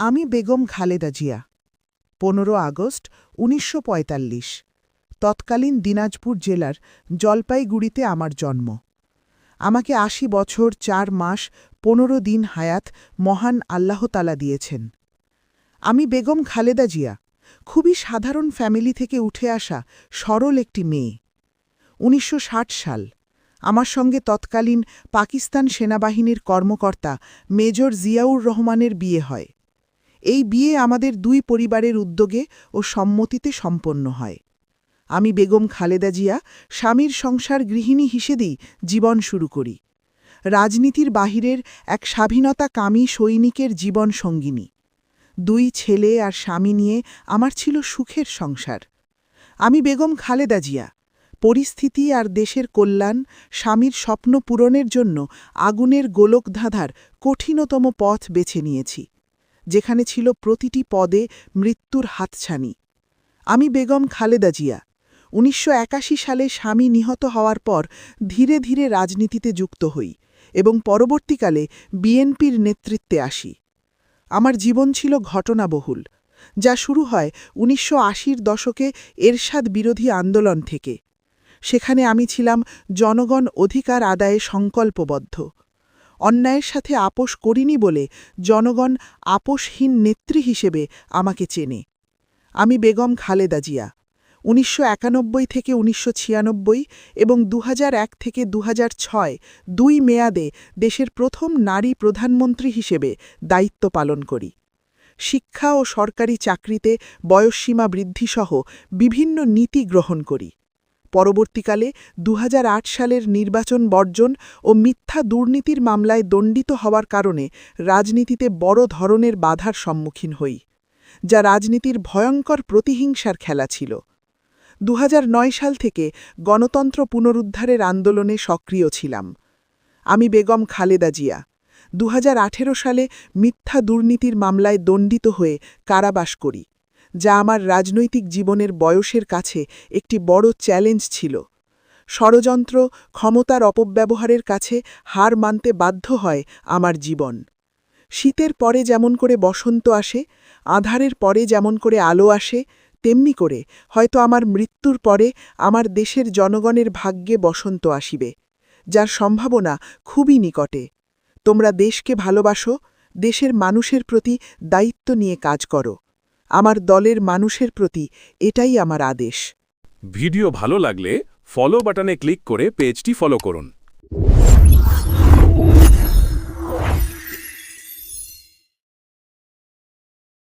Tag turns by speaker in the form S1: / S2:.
S1: আমি বেগম খালেদা জিয়া। পনেরো আগস্ট, উনিশশো পঁয়তাল্লিশ। তৎকালীন দিনাজপুর জেলার জলপাইগুড়িতে আমার জন্ম। আমাকে আশি বছর, চার মাস, পনেরো দিন হায়াত মহান আল্লাহতালা দিয়েছেন। আমি বেগম খালেদা জিয়া, খুবই সাধারণ ফ্যামিলি থেকে উঠে আসা সরল একটি মেয়ে। উনিশশো ষাট সাল, আমার সঙ্গে তৎকালীন পাকিস্তান সেনাবাহিনীর কর্মকর্তা মেজর জিয়াউর রহমানের বিয়ে হয়। এই বিয়ে আমাদের দুই পরিবারের উদ্যোগে ও সম্মতিতে সম্পন্ন হয়। আমি বেগম খালেদা জিয়া, স্বামীর সংসার গৃহিণী হিসেবেই জীবন শুরু করি। রাজনীতির বাহিরের এক স্বাধীনতা স্বাধীনতাকামী সৈনিকের জীবন সঙ্গিনী। দুই ছেলে আর স্বামী নিয়ে আমার ছিল সুখের সংসার। আমি বেগম খালেদা জিয়া। পরিস্থিতি আর দেশের কল্যাণ, স্বামীর স্বপ্ন পূরণের জন্য আগুনের গোলকধাঁধার কঠিনতম পথ বেছে নিয়েছি। যেখানে ছিল প্রতিটি পদে মৃত্যুর হাতছানি। আমি বেগম খালেদা জিয়া। উনিশশো একাশি সালে স্বামী নিহত হওয়ার পর ধীরে ধীরে রাজনীতিতে যুক্ত হই এবং পরবর্তীকালে বিএনপির নেতৃত্বে আসি। আমার জীবন ছিল ঘটনাবহুল, যা শুরু হয় উনিশশো দশকে এরশাদ বিরোধী আন্দোলন থেকে। সেখানে আমি ছিলাম জনগণ অধিকার আদায়ে সংকল্পবদ্ধ। অন্যায়ের সাথে আপোষ করিনি বলে জনগণ আপোষহীন নেত্রী হিসেবে আমাকে চেনে। আমি বেগম খালেদা জিয়া। উনিশশো একানব্বই থেকে উনিশশো ছিয়ানব্বই এবং দু হাজার এক থেকে দু দুই মেয়াদে দেশের প্রথম নারী প্রধানমন্ত্রী হিসেবে দায়িত্ব পালন করি। শিক্ষা ও সরকারি চাকরিতে বয়সসীমা বৃদ্ধিসহ বিভিন্ন নীতি গ্রহণ করি। পরবর্তীকালে দু হাজার আট সালের নির্বাচন বর্জন ও মিথ্যা দুর্নীতির মামলায় দণ্ডিত হওয়ার কারণে রাজনীতিতে বড় ধরনের বাধার সম্মুখীন হই, যা রাজনীতির ভয়ঙ্কর প্রতিহিংসার খেলা ছিল। দু হাজার নয় সাল থেকে গণতন্ত্র পুনরুদ্ধারের আন্দোলনে সক্রিয় ছিলাম। আমি বেগম খালেদা জিয়া। দু হাজার আঠেরো সালে মিথ্যা দুর্নীতির মামলায় দণ্ডিত হয়ে কারাবাস করি। যা আমার রাজনৈতিক জীবনের বয়সের কাছে একটি বড় চ্যালেঞ্জ ছিল। ষড়যন্ত্র, ক্ষমতার অপব্যবহারের কাছে হার মানতে বাধ্য হয় আমার জীবন। শীতের পরে যেমন করে বসন্ত আসে, আধারের পরে যেমন করে আলো আসে, তেমনি করে হয়তো আমার মৃত্যুর পরে আমার দেশের জনগণের ভাগ্যে বসন্ত আসিবে, যার সম্ভাবনা খুবই নিকটে। তোমরা দেশকে ভালোবাসো, দেশের মানুষের প্রতি দায়িত্ব নিয়ে কাজ করো। আমার দলের মানুষের প্রতি এটাই আমার আদেশ।
S2: ভিডিও ভালো লাগলে ফলো বাটনে ক্লিক করে পেজটি ফলো করুন।